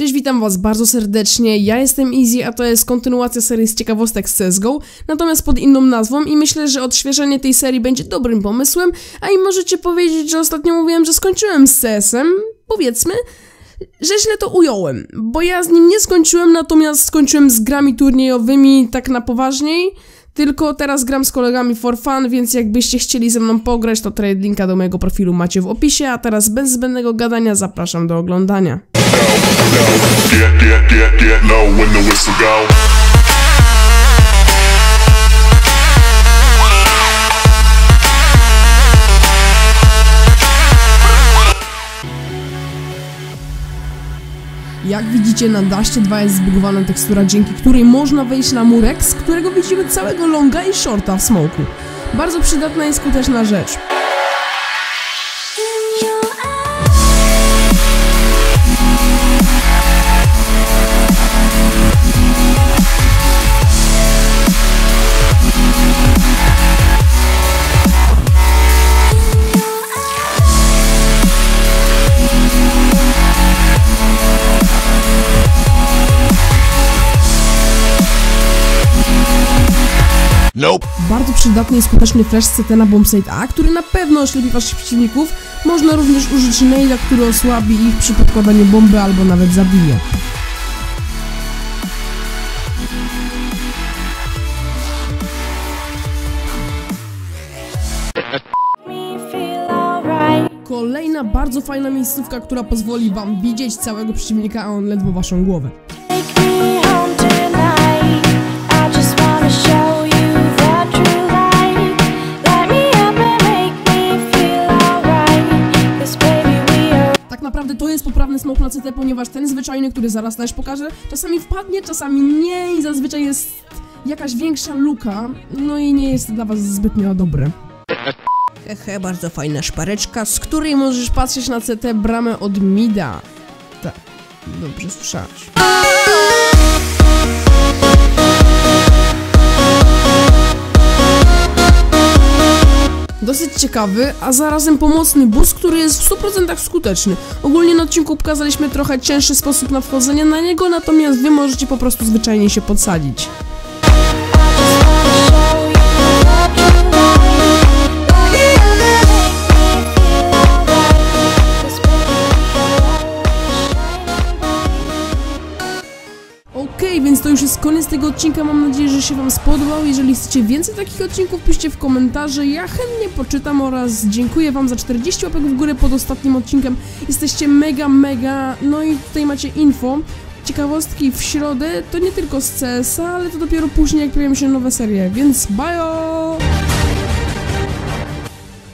Cześć, witam was bardzo serdecznie, ja jestem Easy, a to jest kontynuacja serii z ciekawostek z CSGO, natomiast pod inną nazwą i myślę, że odświeżenie tej serii będzie dobrym pomysłem, a i możecie powiedzieć, że ostatnio mówiłem, że skończyłem z CS-em, powiedzmy, że źle to ująłem, bo ja z nim nie skończyłem, natomiast skończyłem z grami turniejowymi tak na poważniej, tylko teraz gram z kolegami for fun, więc jakbyście chcieli ze mną pograć, to trade linka do mojego profilu macie w opisie, a teraz bez zbędnego gadania zapraszam do oglądania. Get, get, get, get low when Jak widzicie na Dashcie 2 jest zbugowana tekstura, dzięki której można wejść na murek, z którego widzimy całego longa i shorta w smoku. Bardzo przydatna i skuteczna rzecz. Nope. Bardzo przydatny i skuteczny flash CT na bombsite A, który na pewno oślepi waszych przeciwników. Można również użyć naila, który osłabi ich przy podkładaniu bomby albo nawet zabije. Kolejna bardzo fajna miejscówka, która pozwoli wam widzieć całego przeciwnika, a on ledwo waszą głowę. Take me home tonight. I just wanna jest poprawny smoke na CT, ponieważ ten zwyczajny, który zaraz też pokażę, czasami wpadnie, czasami nie i zazwyczaj jest jakaś większa luka, no i nie jest dla was zbytnio dobre. Hehe, bardzo fajna szpareczka, z której możesz patrzeć na CT bramę od Mida. Tak, dobrze słyszałeś. Dosyć ciekawy, a zarazem pomocny boost, który jest w 100% skuteczny. Ogólnie na odcinku pokazaliśmy trochę cięższy sposób na wchodzenie na niego, natomiast wy możecie po prostu zwyczajnie się podsadzić. Okej, więc to już jest koniec tego odcinka. Mam nadzieję, że się Wam spodobał. Jeżeli chcecie więcej takich odcinków, piszcie w komentarze. Ja chętnie poczytam oraz dziękuję Wam za 40 łapek w górę pod ostatnim odcinkiem. Jesteście mega, mega. No i tutaj macie info. Ciekawostki w środę to nie tylko z CS-a, ale to dopiero później, jak pojawią się nowe serie. Więc bye!